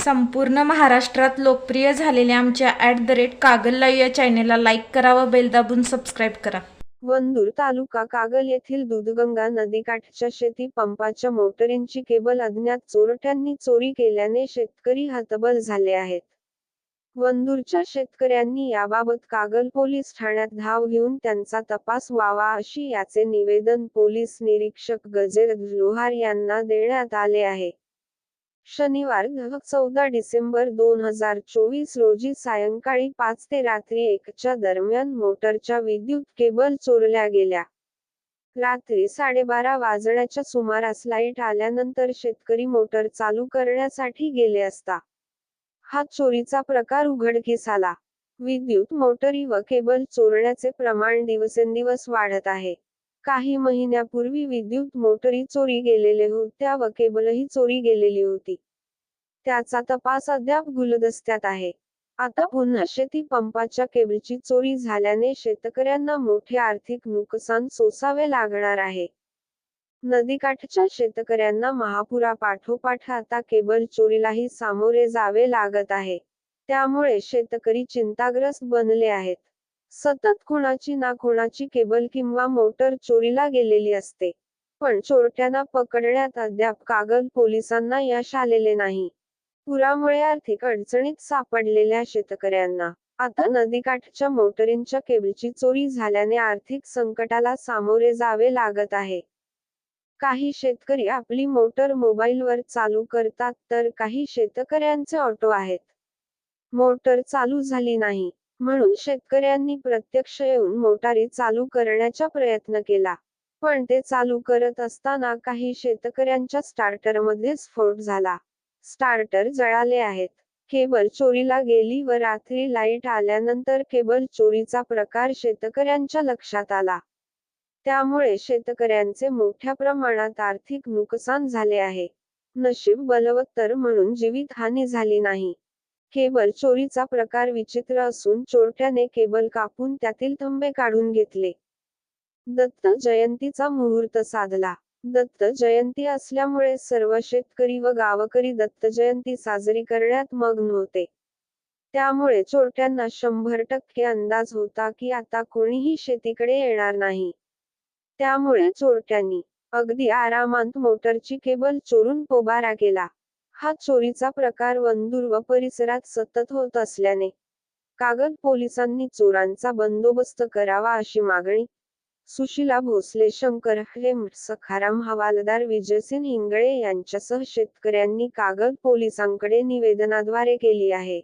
संपूर्ण महाराष्ट्रात लोकप्रिय झालेल्या आमच्या at the rate Kagal live या चॅनेलला लाईक करा व बेल दाबून सबस्क्राईब करा. वंदूर तालुका कागल येथील दूधगंगा नदीकाठच्या शेती पंपाच्या मोटरींची केबल अज्ञात चोरट्यांनी चोरी केल्याने शेतकरी हतबल झाले आहेत. वंदूरच्या शेतकऱ्यांनी याबाबत कागल पोलीस ठाण्यात धाव घेऊन त्यांचा तपास व्हावा अशी याचे निवेदन पोलीस निरीक्षक गजेर लोहार यांना देण्यात आले आहे. शनिवार चौदा डिसेंबर दोन हजार चोवीस रोजी सायंकाळी पाच ते रात्री एकच्या दरम्यान मोटरच्या विद्युत केबल चोरल्या गेल्या. रात्री साडेबारा वाजण्याच्या सुमारास लाइट आल्यानंतर शेतकरी मोटर चालू करण्यासाठी गेले असता. हा चोरीचा प्रकार उघडकीस आला. विद्युत मोटरी व केबल चोरण्याचे प्रमाण दिवसेंदिवस वाढत आहे. काही महिन्यापूर्वी विद्युत मोटरी चोरी गेलेले होत्या व केबलही चोरी गेलेली होती. त्याचा तपास अद्याप गुलदस्त्यात आहे. आता पुन्हा शेती पंपाच्या केबलची चोरी झाल्याने शेतकऱ्यांना मोठे आर्थिक नुकसान सोसावे लागणार आहे. नदीकाठच्या शेतकऱ्यांना महापुरा पाठोपाठ आता केबल चोरीलाही सामोरे जावे लागत आहे. त्यामुळे शेतकरी चिंताग्रस्त बनले आहेत. सतत कुणाची ना कोणाची केबल किंवा मोटर चोरीला गेलेली असते. पण चोरट्यांना पकडण्यात अद्याप कागल पोलिसांना यश आलेले नाही. पुरामुळे आर्थिक अडचणीत सापडलेल्या शेतकऱ्यांना. आता नदीकाठच्या मोटरींच्या केबलची चोरी झाल्याने आर्थिक संकटाला सामोरे जावे लागत आहे. काही शेतकरी आपली मोटर मोबाईलवर चालू करतात तर काही शेतकऱ्यांचे ऑटो आहेत. मोटर चालू झाली नाही. म्हणून शेतकऱ्यांनी प्रत्यक्ष येऊन मोटारी चालू करण्याचा प्रयत्न केला. पण ते चालू करत असताना काही शेतकऱ्यांच्या स्टार्टरमध्ये स्फोट झाला. स्टार्टर जळाले आहेत. केबल चोरीला गेली व रात्री लाइट आल्यानंतर केबल चोरीचा प्रकार शेतकऱ्यांच्या लक्षात आला. त्यामुळे शेतकऱ्यांचे मोठ्या प्रमाणात आर्थिक नुकसान झाले आहे. नशीब बलवत्तर म्हणून जीवितहानी झाली नाही. केबल चोरीचा प्रकार विचित्र असून चोरट्याने केबल कापून त्यातील थंबे काढून घेतले. दत्त जयंतीचा मुहूर्त साधला. दत्त जयंती असल्यामुळे सर्व शेतकरी व गावकरी दत्त जयंती साजरी करण्यात मग्न होते. त्यामुळे चोरट्यांना शंभर टक्के अंदाज होता की आता कोणीही शेतीकडे येणार नाही. त्यामुळे चोरट्यांनी अगदी आरामात मोटरची केबल चोरून पोबारा केला. हा चोरीचा प्रकार वंदूर व परिसरात सतत होत असल्याने कागद पोलिसांनी चोरांचा बंदोबस्त करावा अशी मागणी. सुशिला भोसले शंकर हेम सखाराम हवालदार विजयसिंग हिंगळे यांच्यासह शेतकऱ्यांनी कागद पोलिसांकडे निवेदनाद्वारे केली आहे.